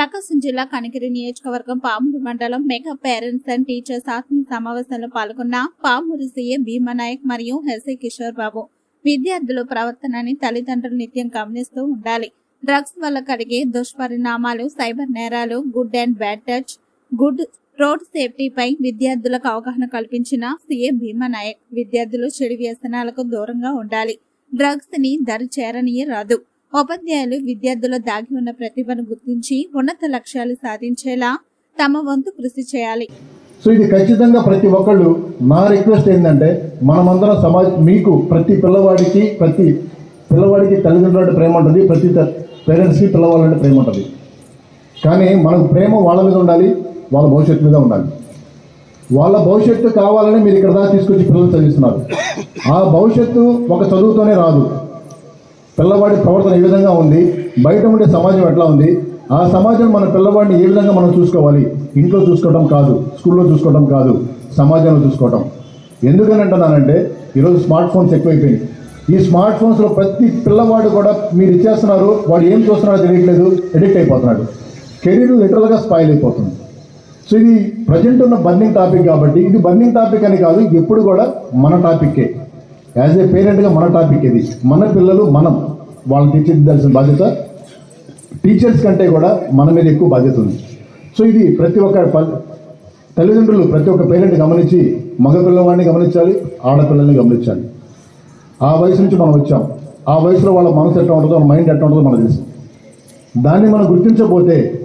ప్రకాశం జిల్లా కనకిరి నియోజకవర్గం పామూరు మండలం మెగా పేరెంట్స్ అండ్ టీచర్స్ ఆత్మీయ సమావేశంలో పాల్గొన్న పామూరు సీఎం భీమనాయక్ మరియు ఎస్ఐ కిషోర్ బాబు. విద్యార్థుల ప్రవర్తనని తల్లిదండ్రులు నిత్యం గమనిస్తూ ఉండాలి. డ్రగ్స్ వల్ల కలిగే దుష్పరిణామాలు సైబర్ నేరాలు good and bad touch good road సేఫ్టీపై విద్యార్థులకు అవగాహన కల్పించిన సీఎం భీమనాయక్ విద్యార్థులు చెడు వ్యసనాలకు దూరంగా ఉండాలి. డ్రగ్స్ని దరి చేరనీయ రాదు ఉపాధ్యాయులు విద్యార్థుల దాగి ఉన్న ప్రతిభను గుర్తించి ఉన్నత లక్ష్యాలు సాధించేలా తమ వంతు కృషి చేయాలి. సో ఇది ఖచ్చితంగా ప్రతి ఒక్కళ్ళు నా రిక్వెస్ట్ ఏంటంటే మనమందరం సమాజ మీకు ప్రతి పిల్లవాడికి ప్రతి పిల్లవాడికి తల్లిదండ్రులంటే ప్రేమ ఉంటుంది ప్రతి పేరెంట్స్కి పిల్లవాళ్ళంటే ప్రేమ ఉంటుంది. కానీ మనకు ప్రేమ వాళ్ళ మీద ఉండాలి వాళ్ళ భవిష్యత్తు మీద ఉండాలి. వాళ్ళ భవిష్యత్తు కావాలని మీరు ఇక్కడ దాకా తీసుకొచ్చి పిల్లలు చదివిస్తున్నారు. ఆ భవిష్యత్తు ఒక చదువుతోనే రాదు. పిల్లవాడి ప్రవర్తన ఏ విధంగా ఉంది? బయట ఉండే సమాజం ఎట్లా ఉంది? ఆ సమాజం మన పిల్లవాడిని ఏ విధంగా మనం చూసుకోవాలి? ఇంట్లో చూసుకోవడం కాదు స్కూల్లో చూసుకోవడం కాదు సమాజంలో చూసుకోవడం ఎందుకని అంటున్నానంటే ఈరోజు స్మార్ట్ ఫోన్స్ ఎక్కువైపోయినాయి. ఈ స్మార్ట్ ఫోన్స్లో ప్రతి పిల్లవాడు కూడా మీరు ఇచ్చేస్తున్నారు వాడు ఏం చూస్తున్నాడో తెలియట్లేదు ఎడిక్ట్ అయిపోతున్నాడు. కెరీర్ లిటరల్గా స్పాయిల్ అయిపోతుంది. సో ఇది ప్రజెంట్ ఉన్న బర్నింగ్ టాపిక్ కాబట్టి ఇది బర్నింగ్ టాపిక్ అని కాదు ఇది ఎప్పుడు కూడా మన టాపిక్కే. యాజ్ ఏ పేరెంట్గా మన టాపిక్ ఇది. మన పిల్లలు మనం. వాళ్ళని తీర్చిదిద్దాల్సిన బాధ్యత టీచర్స్ కంటే కూడా మన మీద ఎక్కువ బాధ్యత ఉంది. సో ఇది ప్రతి ఒక్క తల్లిదండ్రులు ప్రతి ఒక్క పేరెంట్ గమనించి మగ పిల్లవాడిని గమనించాలి ఆడపిల్లల్ని గమనించాలి. ఆ వయసు నుంచి మనం వచ్చాం. ఆ వయసులో వాళ్ళ మనసు ఎట్లా ఉంటుందో మైండ్ ఎట్లా ఉంటుందో మనకు తెలుసు. దాన్ని మనం గుర్తించకపోతే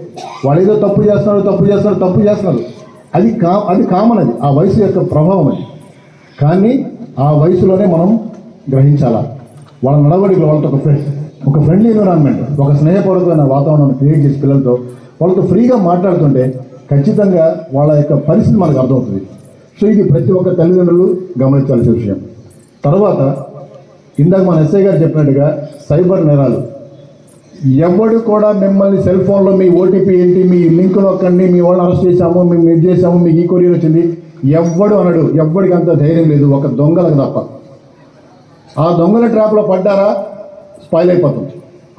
వాళ్ళు ఏదో తప్పు చేస్తున్నారు తప్పు చేస్తున్నారు తప్పు చేస్తున్నారు. అది కా అది కామన్ అది. ఆ వయసు యొక్క ప్రభావం అది. కానీ ఆ వయసులోనే మనం గ్రహించాలా? వాళ్ళ నడవడికలు వాళ్ళతో ఒక ఫ్రెండ్ ఒక ఫ్రెండ్లీ ఎన్విరాన్మెంట్ ఒక స్నేహపూర్వకమైన వాతావరణాన్ని క్రియేట్ చేసి పిల్లలతో వాళ్ళతో ఫ్రీగా మాట్లాడుతుంటే ఖచ్చితంగా వాళ్ళ యొక్క పరిస్థితి మనకు అర్థమవుతుంది. సో ఇది ప్రతి ఒక్క తల్లిదండ్రులు గమనించాల్సిన విషయం. తర్వాత ఇందాక మన ఎస్ఐ గారు చెప్పినట్టుగా సైబర్ నేరాలు. ఎవడు కూడా మిమ్మల్ని సెల్ ఫోన్లో మీ ఓటీపీ ఏంటి మీ లింక్ నొక్కండి మీ వాళ్ళని అరెస్ట్ చేశాము మేము ఇది చేశాము మీకు ఈ కొరియర్ వచ్చింది ఎవ్వడు అనడు. ఎవ్వడికి అంత ధైర్యం లేదు ఒక దొంగలకు తప్ప. ఆ దొంగల ట్రాప్లో పడ్డారా? స్పాయిల్ అయిపోతాం.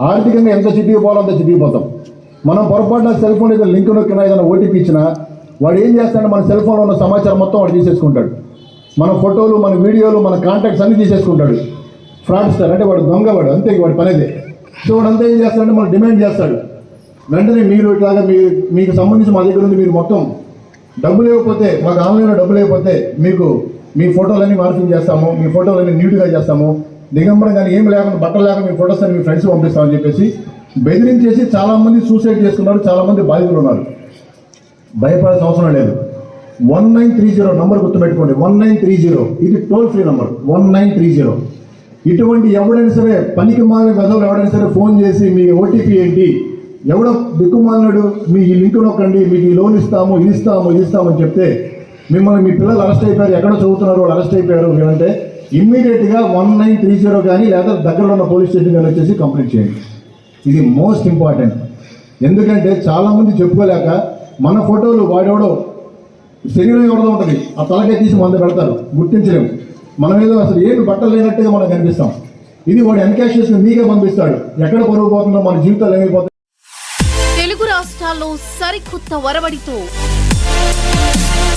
ఆర్థికంగా ఎంత చితికిపోవాలో అంత చితికిపోతాం మనం పొరపాటున సెల్ ఫోన్ ఏదైనా లింక్ నొక్కినా ఏదైనా ఓటీపీ ఇచ్చినా వాడు ఏం చేస్తాడంటే మన సెల్ ఫోన్లో ఉన్న సమాచారం మొత్తం వాడు తీసేసుకుంటాడు. మన ఫోటోలు మన వీడియోలు మన కాంటాక్ట్స్ అన్ని తీసేసుకుంటాడు. ఫ్రాడ్స్టర్ అంటే వాడు దొంగ వాడు అంతే వాడి పనేదే. సో వాడు అంతా ఏం చేస్తాడంటే మనం డిమాండ్ చేస్తాడు. వెంటనే మీరు ఇట్లాగా మీ మీకు సంబంధించి మా దగ్గర ఉంది మీరు మొత్తం డబ్బులు లేకపోతే మాకు ఆన్లైన్లో డబ్బులు లేకపోతే మీకు మీ ఫోటోలన్నీ మార్పింగ్ చేస్తాము మీ ఫోటోలన్నీ నీట్గా చేస్తాము. దిగంబరం కానీ ఏం లేకుండా బట్టలు లేక మీ ఫొటోస్ అని మీ ఫ్రెండ్స్ పంపిస్తామని చెప్పేసి బెదిరించేసి చాలామంది సూసైడ్ చేసుకున్నారు చాలామంది బాధితులు ఉన్నారు. భయపడాల్సిన అవసరం లేదు. One nine three zero number గుర్తుపెట్టుకోండి. One nine three zero. ఇది toll free number one nine three zero. ఇటువంటి ఎవడైనా సరే పనికి మాలిన వెధవులు ఎవడైనా సరే ఫోన్ చేసి మీ ఓటీపీ ఏంటి? ఎవడో దిక్కుమాలినాడు మీ ఈ లింక్ నొక్కండి మీకు ఈ లోన్ ఇస్తాము ఇది ఇస్తాము ఇది ఇస్తామని చెప్తే మిమ్మల్ని మీ పిల్లలు అరెస్ట్ అయిపోయారు. ఎక్కడ చదువుతున్నారు? వాళ్ళు అరెస్ట్ అయిపోయారు. అంటే ఇమ్మీడియట్గా వన్ నైన్ త్రీ జీరో కానీ లేదా దగ్గరలో ఉన్న పోలీస్ స్టేషన్ కానీ వచ్చేసి కంప్లైంట్ చేయండి. ఇది మోస్ట్ ఇంపార్టెంట్. ఎందుకంటే చాలామంది చెప్పుకోలేక మన ఫోటోలు వాడెవడో శరీరం ఎవరిదో ఉంటుంది. ఆ తలకే తీసి మంద పెడతారు. గుర్తించలేము. మనం ఏదో అసలు ఏమి బట్టలు లేనట్టుగా మనం కనిపిస్తాం. ఇది వాడు ఎన్కాష్ చేసిన మీకే పంపిస్తాడు. ఎక్కడ పొరుగు పోతుందో మన జీవితాలు ఏమైపోతాయి తెలుగు రాష్ట్రాల్లో సరికొత్త వరవడితో